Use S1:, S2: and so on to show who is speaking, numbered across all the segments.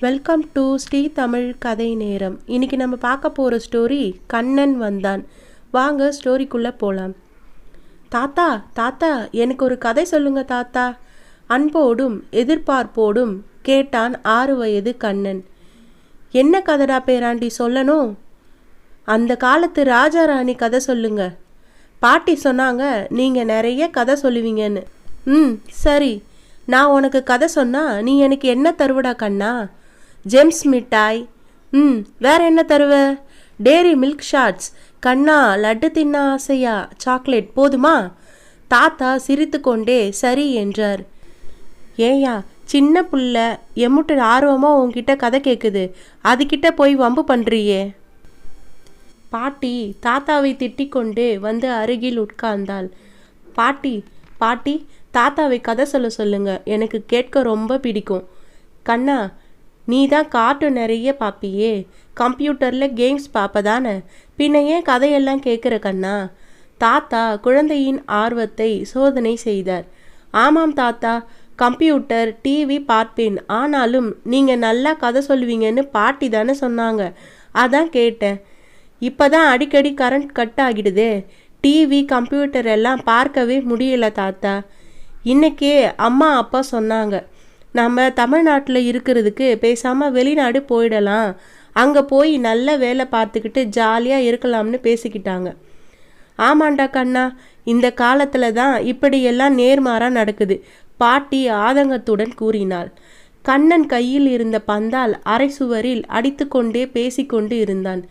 S1: Welcome to Sri Tamil கதை நேரம். இன்னைக்கு நம்ம பார்க்க போகிற ஸ்டோரி கண்ணன் வந்தான். வாங்க ஸ்டோரிக்குள்ளே போகலாம் தாத்தா தாத்தா எனக்கு ஒரு கதை சொல்லுங்க தாத்தா. அன்போடும் எதிர்பார்ப்போடும் கேட்டான் ஆறு வயது கண்ணன். என்ன கதடா பேராண்டி சொல்லணும்? அந்த காலத்து ராஜா ராணி கதை சொல்லுங்க. பாட்டி சொன்னாங்க நீங்கள் நிறைய கதை சொல்லுவீங்கன்னு. ம் சரி. நான் உனக்கு கதை சொன்னால் நீ எனக்கு என்ன தருவடா கண்ணா? ஜெம்ஸ் மிட்டாய். ம் வேற என்ன தருவ? டேரி மில்க் ஷாட்ஸ் கண்ணா லட்டு தின்ன ஆசையா? சாக்லேட் போதுமா? தாத்தா சிரித்துக்கொண்டே சரி என்றார். ஏயா சின்ன புள்ள எம்முட்டு ஆர்வமாக உங்ககிட்ட கதை கேட்குது அதுக்கிட்ட போய் வம்பு பண்ணுறியே பாட்டி தாத்தாவை திட்டிக்கொண்டு வந்து அருகில் உட்கார்ந்தாள். பாட்டி பாட்டி தாத்தாவை கதை சொல்ல சொல்லுங்க. எனக்கு கேட்க ரொம்ப பிடிக்கும். கண்ணா நீ தான் கார்ட்டூன் நிறைய பார்ப்பியே கம்ப்யூட்டரில் கேம்ஸ் பார்ப்பதானே பின்ன ஏன் கதையெல்லாம் கேட்குற கண்ணா? தாத்தா குழந்தையின் ஆர்வத்தை சோதனை செய்தார். ஆமாம் தாத்தா கம்ப்யூட்டர் டிவி பார்ப்பேன். ஆனாலும் நீங்கள் நல்லா கதை சொல்லுவீங்கன்னு பாட்டி தானே சொன்னாங்க. அதான் கேட்டேன். இப்போ தான் அடிக்கடி கரண்ட் கட் ஆகிடுதே. டிவி கம்ப்யூட்டர் எல்லாம் பார்க்கவே முடியல தாத்தா. இன்னைக்கே அம்மா அப்பா சொன்னாங்க. நம்ம தமிழ்நாட்டில் இருக்கிறதுக்கு பேசாமல் வெளிநாடு போயிடலாம். அங்கே போய் நல்ல வேலை பார்த்துக்கிட்டு ஜாலியாக இருக்கலாம்னு பேசிக்கிட்டாங்க. ஆமாண்டா கண்ணா இந்த காலத்தில் தான் இப்படியெல்லாம் நேர்மாறாக நடக்குது பாட்டி ஆதங்கத்துடன் கூறினாள். கண்ணன் கையில் இருந்த பந்தால் அரை சுவரில் அடித்துக்கொண்டே பேசிக்கொண்டு இருந்தான்.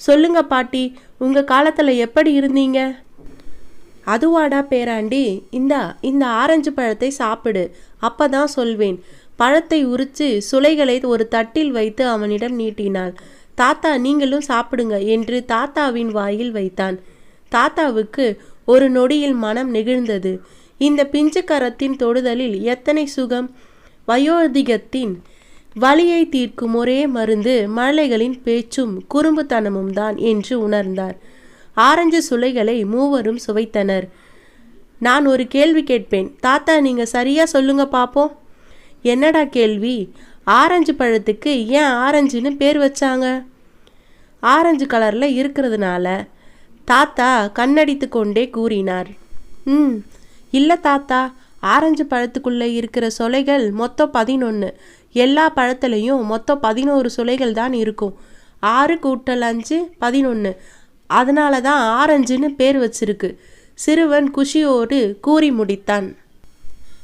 S1: சொல்லுங்க பாட்டி உங்க காலத்துல எப்படி இருந்தீங்க? அதுவாடா பேராண்டி. இந்தா இந்த ஆரஞ்சு பழத்தை சாப்பிடு. அப்பதான் சொல்வேன். பழத்தை உரித்து சுளைகளை ஒரு தட்டில் வைத்து அவனிடம் நீட்டினாள். தாத்தா நீங்களும் சாப்பிடுங்க என்று தாத்தாவின் வாயில் வைத்தான். தாத்தாவுக்கு ஒரு நொடியில் மனம் நெகிழ்ந்தது. இந்த பிஞ்சுக்கரத்தின் தொடுதலில் எத்தனை சுகம்? வயோதிகத்தின் வலியை தீர்க்கும் ஒரே மருந்து மழலைகளின் பேச்சும் குறும்புத்தனமும் தான் என்று உணர்ந்தார். ஆரஞ்சு சுளைகளை மூவரும் சுவைத்தனர். நான் ஒரு கேள்வி கேட்பேன். தாத்தா நீங்க சரியா சொல்லுங்க பாப்போம். என்னடா கேள்வி? ஆரஞ்சு பழத்துக்கு ஏன் ஆரஞ்சுன்னு பேர் வச்சாங்க? ஆரஞ்சு கலர்ல இருக்கிறதுனால தாத்தா கண்ணடித்து கொண்டே கூறினார். ம் இல்லை தாத்தா. ஆரஞ்சு பழத்துக்குள்ளே இருக்கிற சொலைகள் மொத்தம் பதினொன்று எல்லா பழத்துலேயும் மொத்தம் பதினோரு சுலைகள் தான் இருக்கும். ஆறு கூட்டல் அஞ்சு பதினொன்று அதனால தான் ஆரஞ்சுன்னு பேர் வச்சிருக்கு. சிறுவன் குஷியோடு கூறி முடித்தான்.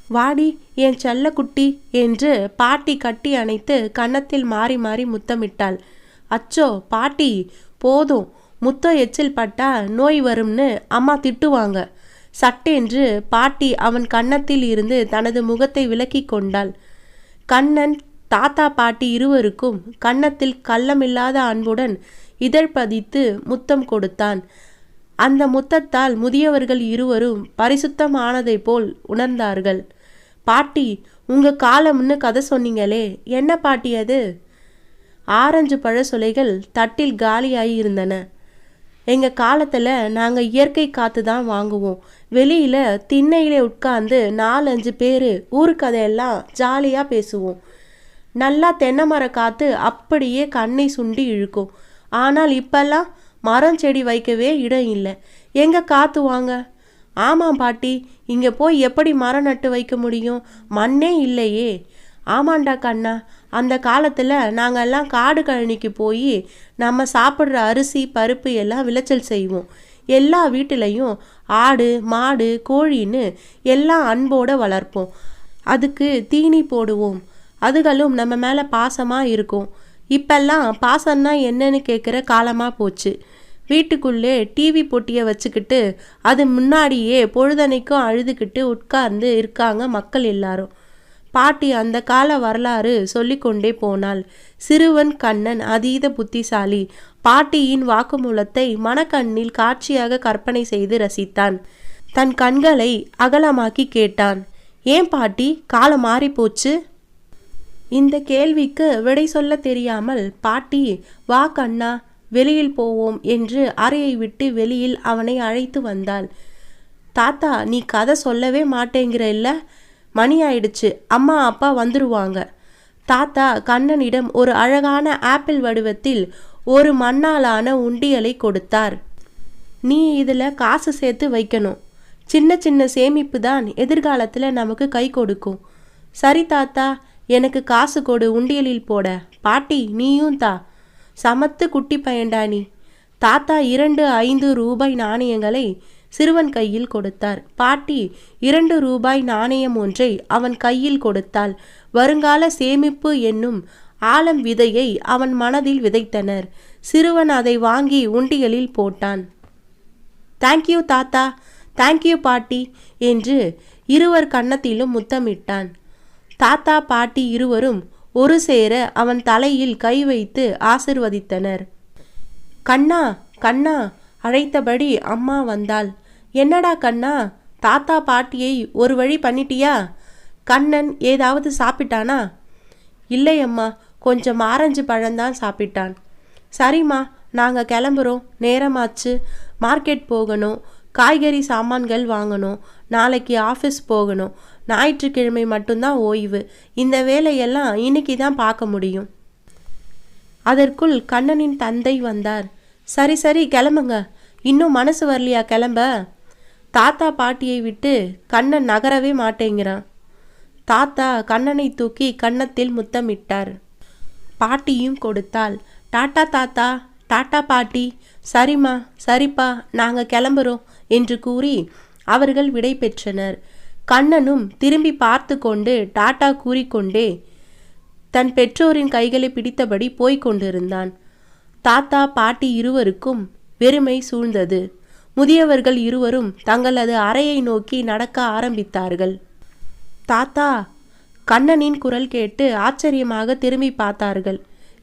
S1: வாடி என் செல்லக்குட்டி என்று பாட்டி கட்டி அணைத்து கன்னத்தில் மாறி மாறி முத்தமிட்டாள். அச்சோ பாட்டி போதும். முத்தம் எச்சில் பட்டா நோய் வரும்னு அம்மா திட்டுவாங்க. சட்டென்று பாட்டி அவன் கன்னத்தில் இருந்து தனது முகத்தை விலக்கி கொண்டாள். கண்ணன் தாத்தா பாட்டி இருவருக்கும் கன்னத்தில் கள்ளமில்லாத அன்புடன் இதழ் பதித்து முத்தம் கொடுத்தான். அந்த முத்தத்தால் முதியவர்கள் இருவரும் பரிசுத்தமானதை போல் உணர்ந்தார்கள். பாட்டி உங்க காலம்னு கதை சொன்னீங்களே என்ன பாட்டி அது? ஆரஞ்சு பழசுலைகள் தட்டில் காலியாகி இருந்தன. எங்கள் காலத்தில் நாங்கள் இயற்கை காற்று தான் வாங்குவோம். வெளியில் திண்ணையிலே உட்கார்ந்து நாலஞ்சு பேர் ஊருக்கதையெல்லாம் ஜாலியாக பேசுவோம். நல்லா தென்னை மர காற்று அப்படியே கண்ணை சுண்டி இழுக்கும். ஆனால் இப்பெல்லாம் மரம் செடி வைக்கவே இடம் இல்லை. எங்கே காற்று வாங்க? ஆமாம் பாட்டி இங்கே போய் எப்படி மரம் நட்டு வைக்க முடியும்? மண்ணே இல்லையே. ஆமாண்டா கண்ணா அந்த காலத்தில் நாங்கள்லாம் காடு கழனிக்கு போய் நம்ம சாப்பிட்ற அரிசி பருப்பு எல்லாம் விளைச்சல் செய்வோம். எல்லா வீட்டிலையும் ஆடு மாடு கோழின்னு எல்லாம் அன்போடு வளர்ப்போம். அதுக்கு தீனி போடுவோம். அதுகளும் நம்ம மேலே பாசமாக இருக்கும். இப்பெல்லாம் பாசம்னா என்னன்னு கேட்குற காலமாக போச்சு. வீட்டுக்குள்ளே டிவி போட்டியை வச்சுக்கிட்டு அது முன்னாடியே பொழுதனைக்கும் அழுதுகிட்டு உட்கார்ந்து இருக்காங்க மக்கள் எல்லாரும். பாட்டி அந்த கால வரலாறு சொல்லிக்கொண்டே போனாள். சிறுவன் கண்ணன் அதீத புத்திசாலி. பாட்டியின் வாக்குமூலத்தை மனக்கண்ணில் காட்சியாக கற்பனை செய்து ரசித்தான். தன் கண்களை அகலமாக்கி கேட்டான். ஏன் பாட்டி காலம் மாறி போச்சு இந்த கேள்விக்கு விடை சொல்ல தெரியாமல் பாட்டி வா கண்ணா வெளியில் போவோம் என்று அறையை விட்டு வெளியில் அவனை அழைத்து வந்தாள். தாத்தா நீ கதை சொல்லவே மாட்டேங்கிற இல்ல? மணி ஆயிடுச்சு அம்மா அப்பா வந்துருவாங்க. தாத்தா கண்ணனிடம் ஒரு அழகான ஆப்பிள் வடிவத்தில் ஒரு மண்ணாலான உண்டியலை கொடுத்தார். நீ இதில் காசு சேர்த்து வைக்கணும். சின்ன சின்ன சேமிப்பு தான் எதிர்காலத்தில் நமக்கு கை கொடுக்கும். சரி தாத்தா எனக்கு காசு கொடு உண்டியலில் போட. பாட்டி நீயும் தா. சமத்து குட்டி பையன்டா நீ. தாத்தா இரண்டு ஐந்து ரூபாய் நாணயங்களை சிறுவன் கையில் கொடுத்தார். பாட்டி இரண்டு ரூபாய் நாணயம் ஒன்றை அவன் கையில் கொடுத்தாள். வருங்கால சேமிப்பு என்னும் ஆழம் விதையை அவன் மனதில் விதைத்தனர். சிறுவன் அதை வாங்கி உண்டியலில் போட்டான். தேங்க்யூ தாத்தா. தேங்க்யூ பாட்டி என்று இருவர் கன்னத்திலும் முத்தமிட்டான். தாத்தா பாட்டி இருவரும் ஒரு சேர அவன் தலையில் கை வைத்து ஆசிர்வதித்தனர். கண்ணா கண்ணா அழைத்தபடி அம்மா வந்தாள். என்னடா கண்ணா தாத்தா பாட்டியை ஒரு வழி பண்ணிட்டியா? கண்ணன் ஏதாவது சாப்பிட்டானா? இல்லை அம்மா கொஞ்சம் ஆரஞ்சு பழம்தான் சாப்பிட்டான். சரிம்மா நாங்கள் கிளம்புறோம். நேரமாச்சு. மார்க்கெட் போகணும். காய்கறி சாமான்கள் வாங்கணும். நாளைக்கு ஆஃபீஸ் போகணும். ஞாயிற்றுக்கிழமை மட்டும்தான் ஓய்வு. இந்த வேலையெல்லாம் இன்னைக்கு தான் பார்க்க முடியும். அதற்குள் கண்ணனின் தந்தை வந்தார். சரி சரி கிளம்புங்க. இன்னும் மனசு வரலையா கிளம்ப? தாத்தா பாட்டியை விட்டு கண்ணன் நகரவே மாட்டேங்கிறான். தாத்தா கண்ணனை தூக்கி கன்னத்தில் முத்தமிட்டார். பாட்டியும் கொடுத்தாள். டாட்டா தாத்தா டாட்டா பாட்டி சரிம்மா சரிப்பா நாங்கள் கிளம்புறோம் என்று கூறி அவர்கள் விடை பெற்றனர். கண்ணனும் திரும்பி பார்த்து கொண்டு டாட்டா கூறிக்கொண்டே தன் பெற்றோரின் கைகளை பிடித்தபடி போய்க் கொண்டிருந்தான். தாத்தா பாட்டி இருவருக்கும் வெறுமை சூழ்ந்தது. முதியவர்கள் இருவரும் தங்களது அறையை நோக்கி நடக்க ஆரம்பித்தார்கள். தாத்தா கண்ணனின் குரல் கேட்டு ஆச்சரியமாக திரும்பி பார்த்தார்கள்.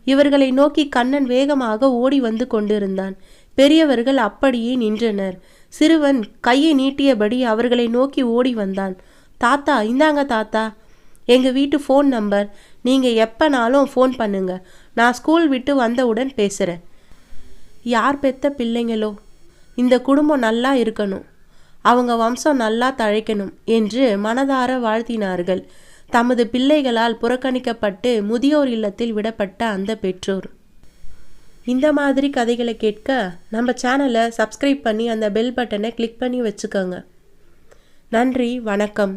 S1: இவர்களை நோக்கி கண்ணன் வேகமாக ஓடி வந்து கொண்டிருந்தான். பெரியவர்கள் அப்படியே நின்றனர். சிறுவன் கையை நீட்டியபடி அவர்களை நோக்கி ஓடி வந்தான். தாத்தா இந்தாங்க தாத்தா. எங்கள் வீட்டு ஃபோன் நம்பர். நீங்கள் எப்போனாலும் ஃபோன் பண்ணுங்க. நான் ஸ்கூல் விட்டு வந்தவுடன் பேசுகிறேன் யார் பெத்த பிள்ளைங்களோ? இந்த குடும்பம் நல்லா இருக்கணும். அவங்க வம்சம் நல்லா தழைக்கணும் என்று மனதார வாழ்த்தினார்கள். தமது பிள்ளைகளால் புறக்கணிக்கப்பட்டு முதியோர் இல்லத்தில் விடப்பட்ட அந்த பெற்றோர். இந்த மாதிரி கதைகளை கேட்க நம்ம சேனலை சப்ஸ்கிரைப் பண்ணி அந்த பெல் பட்டனை கிளிக் பண்ணி வச்சுக்கோங்க. நன்றி வணக்கம்.